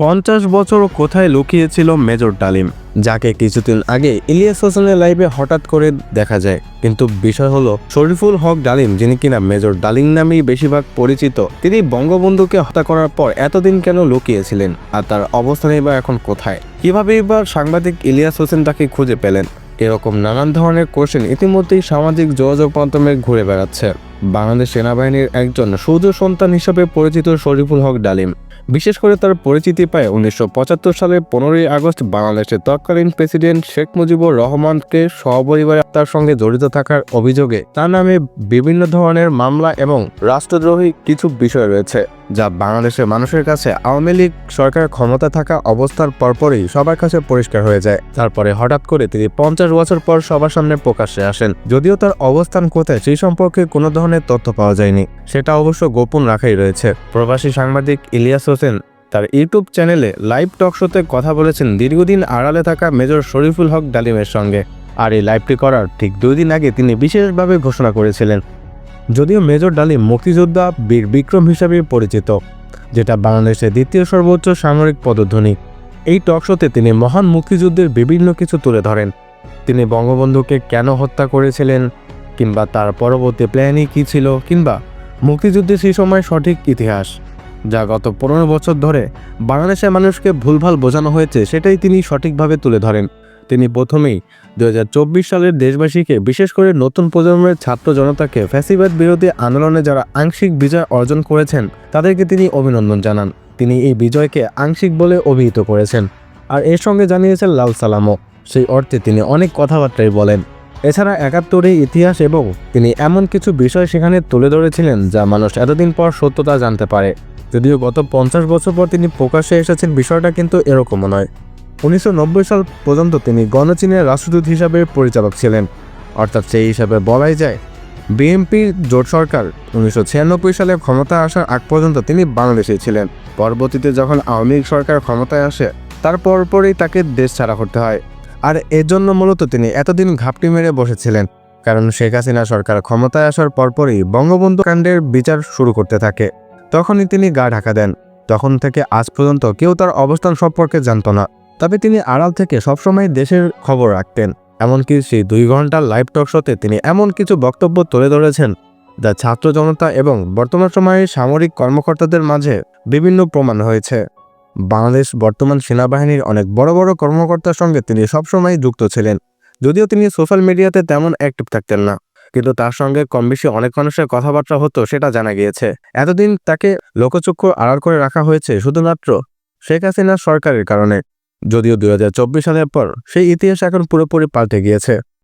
পঞ্চাশ বছর কোথায় লুকিয়েছিল মেজর ডালিম? যাকে কিছুদিন আগে ইলিয়াস হোসেনের লাইভে হঠাৎ করে দেখা যায়। কিন্তু বিষয় হলো, শরীফুল হক ডালিম, যিনি কিনা মেজর ডালিম নামেই বেশিরভাগ পরিচিত, তিনি বঙ্গবন্ধুকে হত্যা করার পর এতদিন কেন লুকিয়েছিলেন? আর তার অবস্থানই বা এখন কোথায়? কীভাবে এবার সাংবাদিক ইলিয়াস হোসেন তাকে খুঁজে পেলেন? এরকম নানান ধরনের কোশ্চেন ইতিমধ্যেই সামাজিক যোগাযোগ মাধ্যমে ঘুরে বেড়াচ্ছে। বাংলাদেশ সেনাবাহিনীর একজন সৌজ সন্তান হিসেবে পরিচিত শরীফুল হক ডালিম। বিশেষ করে তার পরিচিতি পায় উনিশশো পঁচাত্তর সালে পনেরোই আগস্ট বাংলাদেশের তৎকালীন প্রেসিডেন্ট শেখ মুজিবুর রহমানকে সহপরিবারে তার সঙ্গে জড়িত থাকার অভিযোগে তার নামে বিভিন্ন ধরনের মামলা এবং রাষ্ট্রদ্রোহী কিছু বিষয় রয়েছে। যা বাংলাদেশের মানুষের কাছে আওয়ামী লীগ সরকার ক্ষমতা থাকা অবস্থার পরপরই সবার কাছে পরিষ্কার হয়ে যায়। তারপরে হঠাৎ করে তিনি পঞ্চাশ বছর পর সবার সামনে প্রকাশ্যে আসেন। যদিও তার অবস্থান কোথায় সেই সম্পর্কে কোনো ধরনের তথ্য পাওয়া যায়নি। সেটা অবশ্য গোপন রাখাই রয়েছে। প্রবাসী সাংবাদিক ইলিয়াস হোসেন তার ইউটিউব চ্যানেলে লাইভ টক শোতে কথা বলেছেন দীর্ঘদিন আড়ালে থাকা মেজর শরীফুল হক ডালিমের সঙ্গে। আর এই লাইভটি করার ঠিক দুই দিন আগে তিনি বিশেষভাবে ঘোষণা করেছিলেন। যদিও মেজর ডালিম মুক্তিযোদ্ধা বীর বিক্রম হিসাবে পরিচিত, যেটা বাংলাদেশের দ্বিতীয় সর্বোচ্চ সামরিক পদধ্বনি। এই টক শোতে তিনি মহান মুক্তিযুদ্ধের বিভিন্ন কিছু তুলে ধরেন। তিনি বঙ্গবন্ধুকে কেন হত্যা করেছিলেন, কিংবা তার পরবর্তী প্ল্যানই কী ছিল, কিংবা মুক্তিযুদ্ধের সেই সময় সঠিক ইতিহাস, যা গত পনেরো বছর ধরে বাংলাদেশের মানুষকে ভুলভাল বোঝানো হয়েছে, সেটাই তিনি সঠিকভাবে তুলে ধরেন। তিনি প্রথমেই দুই হাজার চব্বিশ সালের দেশবাসীকে, বিশেষ করে নতুন প্রজন্মের ছাত্র জনতাকে, ফ্যাসিবাদ বিরোধী আন্দোলনে যারা আংশিক বিজয় অর্জন করেছেন, তাদেরকে তিনি অভিনন্দন জানান। তিনি এই বিজয়কে আংশিক বলে অভিহিত করেছেন। আর এর সঙ্গে জানিয়েছেন লাল সালামও। সেই অর্থে তিনি অনেক কথাবার্তাই বলেন। এছাড়া একাত্তরের ইতিহাস এবং তিনি এমন কিছু বিষয় সেখানে তুলে ধরেছিলেন, যা মানুষ এতদিন পর সত্যতা জানতে পারে। যদিও গত পঞ্চাশ বছর পর তিনি প্রকাশ্যে এসেছেন, বিষয়টা কিন্তু এরকমও নয়। উনিশশো নব্বই সাল পর্যন্ত তিনি গণচীনের রাষ্ট্রদূত হিসাবে পরিচালক ছিলেন। অর্থাৎ সেই হিসাবে বলাই যায়, বিএনপির জোট সরকার উনিশশো ছিয়ানব্বই সালে ক্ষমতায় আসার আগ পর্যন্ত তিনি বাংলাদেশে ছিলেন। পরবর্তীতে যখন আওয়ামী লীগ সরকার ক্ষমতায় আসে, তার পরপরই তাকে দেশ ছাড়া করতে হয়। আর এজন্য মূলত তিনি এতদিন ঘাপটি মেরে বসেছিলেন, কারণ শেখ হাসিনা সরকার ক্ষমতায় আসার পরপরই বঙ্গবন্ধু কাণ্ডের বিচার শুরু করতে থাকে। তখনই তিনি গা ঢাকা দেন। তখন থেকে আজ পর্যন্ত কেউ তার অবস্থান সম্পর্কে জানত না। তবে তিনি আড়াল থেকে সবসময় দেশের খবর রাখতেন, এমনকি সেই দুই ঘণ্টার লাইভ টক শোতে তিনি এমন কিছু বক্তব্য তুলে ধরেছেন যা ছাত্র জনতা এবং বর্তমান সময়ে সামরিক কর্মকর্তাদের মাঝে বিভিন্ন প্রমাণ হয়েছে। বাংলাদেশ বর্তমান সেনাবাহিনীর অনেক বড় বড় কর্মকর্তার সঙ্গে তিনি সবসময় যুক্ত ছিলেন, যদিও তিনি সোশ্যাল মিডিয়াতে তেমন অ্যাক্টিভ থাকতেন না। কিন্তু তার সঙ্গে কম বেশি অনেক মানুষের কথাবার্তা হতো সেটা জানা গিয়েছে। এতদিন তাকে লোকচক্ষু আড়াল করে রাখা হয়েছে শুধুমাত্র শেখ হাসিনা সরকারের কারণে। যদিও দু হাজার চব্বিশ সালের পর সেই ইতিহাস এখন পুরোপুরি পাল্টে গিয়েছে।